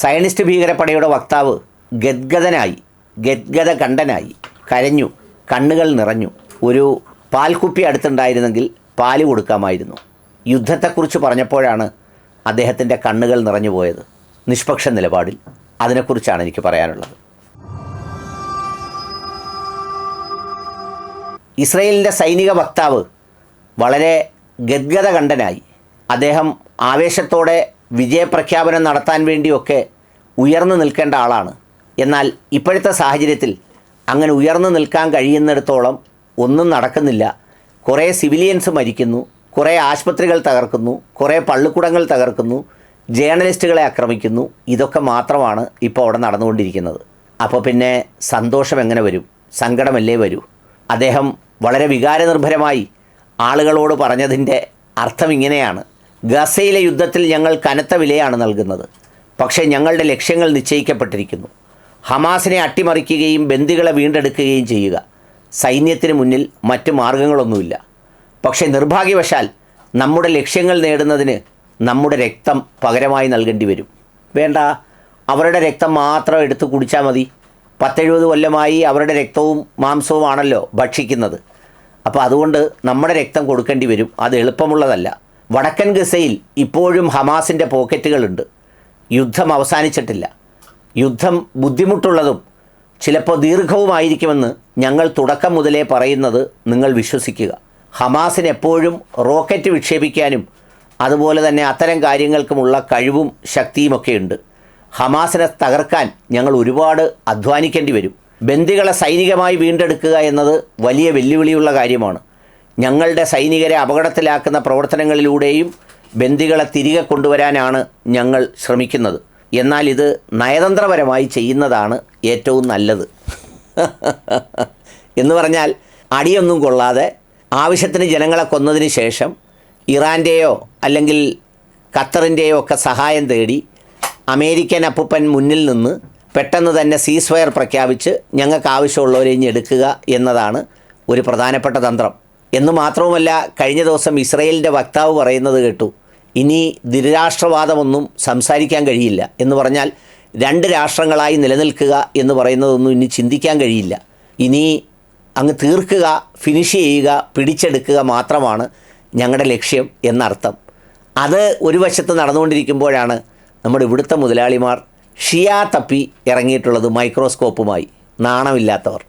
Zionist ഭീകരപ്പടയുടെ വക്താവ് ഗദ്ഗതനായി ഗദ്ഗത കണ്ഠനായി കരഞ്ഞു കണ്ണുകൾ നിറഞ്ഞു. ഒരു പാൽക്കുപ്പി അടുത്തുണ്ടായിരുന്നെങ്കിൽ പാൽ കൊടുക്കാമായിരുന്നു. യുദ്ധത്തെക്കുറിച്ച് പറഞ്ഞപ്പോഴാണ് അദ്ദേഹത്തിന്റെ കണ്ണുകൾ നിറഞ്ഞു പോയത്. നിഷ്പക്ഷ നിലപാടിൽ അതിനെക്കുറിച്ചാണ് എനിക്ക് പറയാനുള്ളത്. ഇസ്രയേലിന്റെ സൈനിക വക്താവ് വളരെ ഗദ്ഗത കണ്ഠനായി അദ്ദേഹം ആവേശത്തോടെ വിജയപ്രഖ്യാപനം നടത്താൻ വേണ്ടിയൊക്കെ ഉയർന്നു നിൽക്കേണ്ട ആളാണ്. എന്നാൽ ഇപ്പോഴത്തെ സാഹചര്യത്തിൽ അങ്ങനെ ഉയർന്നു നിൽക്കാൻ കഴിയുന്നിടത്തോളം ഒന്നും നടക്കുന്നില്ല. കുറേ സിവിലിയൻസ് മരിക്കുന്നു കുറേ ആശുപത്രികൾ തകർക്കുന്നു കുറേ പള്ളിക്കുടങ്ങൾ തകർക്കുന്നു ജേർണലിസ്റ്റുകളെ ആക്രമിക്കുന്നു. ഇതൊക്കെ മാത്രമാണ് ഇപ്പോൾ അവിടെ നടന്നുകൊണ്ടിരിക്കുന്നത്. അപ്പോൾ പിന്നെ സന്തോഷം എങ്ങനെ വരും? സങ്കടമല്ലേ വരൂ? അദ്ദേഹം വളരെ വികാരനിർഭരമായി ആളുകളോട് പറഞ്ഞതിന്റെ അർത്ഥം ഇങ്ങനെയാണ്. ഗസയിലെ യുദ്ധത്തിൽ ഞങ്ങൾ കനത്ത വിലയാണ് നൽകുന്നത്. പക്ഷേ ഞങ്ങളുടെ ലക്ഷ്യങ്ങൾ നിശ്ചയിക്കപ്പെട്ടിരിക്കുന്നു. ഹമാസിനെ അട്ടിമറിക്കുകയും ബന്ദികളെ വീണ്ടെടുക്കുകയും ചെയ്യുക. സൈന്യത്തിന് മുന്നിൽ മറ്റു മാർഗങ്ങളൊന്നുമില്ല. പക്ഷേ നിർഭാഗ്യവശാൽ നമ്മുടെ ലക്ഷ്യങ്ങൾ നേടുന്നതിന് നമ്മുടെ രക്തം പകരമായി നൽകേണ്ടി വരും. വേണ്ട അവരുടെ രക്തം മാത്രം എടുത്ത് കുടിച്ചാൽ മതി. പത്തെഴുപത് കൊല്ലമായി അവരുടെ രക്തവും മാംസവുമാണല്ലോ ഭക്ഷിക്കുന്നത്. അപ്പോൾ അതുകൊണ്ട് നമ്മുടെ രക്തം കൊടുക്കേണ്ടി വരും. അത് എളുപ്പമുള്ളതല്ല. വടക്കൻ ഗസയിൽ ഇപ്പോഴും ഹമാസിന്റെ പോക്കറ്റുകളുണ്ട്. യുദ്ധം അവസാനിച്ചിട്ടില്ല. യുദ്ധം ബുദ്ധിമുട്ടുള്ളതും ചിലപ്പോൾ ദീർഘവുമായിരിക്കുമെന്ന് ഞങ്ങൾ തുടക്കം മുതലേ പറയുന്നത് നിങ്ങൾ വിശ്വസിക്കുക. ഹമാസിന് എപ്പോഴും റോക്കറ്റ് വിക്ഷേപിക്കാനും അതുപോലെ തന്നെ അത്തരം കാര്യങ്ങൾക്കുമുള്ള കഴിവും ശക്തിയുമൊക്കെയുണ്ട് ഹമാസിനെ തകർക്കാൻ ഞങ്ങൾ ഒരുപാട് അധ്വാനിക്കേണ്ടി വരും. ബന്ദികളെ സൈനികമായി വീണ്ടെടുക്കുക എന്നത് വലിയ വെല്ലുവിളിയുള്ള കാര്യമാണ്. ഞങ്ങളുടെ സൈനികരെ അപകടത്തിലാക്കുന്ന പ്രവർത്തനങ്ങളിലൂടെയും ബന്ദികളെ തിരികെ കൊണ്ടുവരാനാണ് ഞങ്ങൾ ശ്രമിക്കുന്നത്. എന്നാൽ ഇത് നയതന്ത്രപരമായി ചെയ്യുന്നതാണ് ഏറ്റവും നല്ലത്. എന്ന് പറഞ്ഞാൽ അടിയൊന്നും കൊള്ളാതെ ആവശ്യത്തിന് ജനങ്ങളെ കൊന്നതിന് ശേഷം ഇറാന്റെയോ അല്ലെങ്കിൽ ഖത്തറിന്റെയോ ഒക്കെ സഹായം തേടി അമേരിക്കൻ അപ്പുപ്പൻ മുന്നിൽ നിന്ന് പെട്ടെന്ന് തന്നെ സീസ്വയർ പ്രഖ്യാപിച്ച് ഞങ്ങൾക്ക് ആവശ്യമുള്ളവരെ ഇനി എടുക്കുക എന്നതാണ് ഒരു പ്രധാനപ്പെട്ട തന്ത്രം. എന്ന് മാത്രവുമല്ല കഴിഞ്ഞ ദിവസം ഇസ്രയേലിന്റെ വക്താവ് പറയുന്നത് കേട്ടു ഇനി ദ്വിരാഷ്ട്രവാദമൊന്നും സംസാരിക്കാൻ കഴിയില്ല എന്ന് പറഞ്ഞാൽ രണ്ട് രാഷ്ട്രങ്ങളായി നിലനിൽക്കുക എന്ന് പറയുന്നതൊന്നും ഇനി ചിന്തിക്കാൻ കഴിയില്ല. ഇനി അങ്ങ് തീർക്കുക ഫിനിഷ് ചെയ്യുക പിടിച്ചെടുക്കുക മാത്രമാണ് ഞങ്ങളുടെ ലക്ഷ്യം എന്നർത്ഥം. അത് ഒരു വശത്ത് നടന്നുകൊണ്ടിരിക്കുമ്പോഴാണ് നമ്മുടെ ഇവിടുത്തെ മുതലാളിമാർ ഷിയാ തപ്പി ഇറങ്ങിയിട്ടുള്ളത് മൈക്രോസ്കോപ്പുമായി. നാണമില്ലാത്തവർ.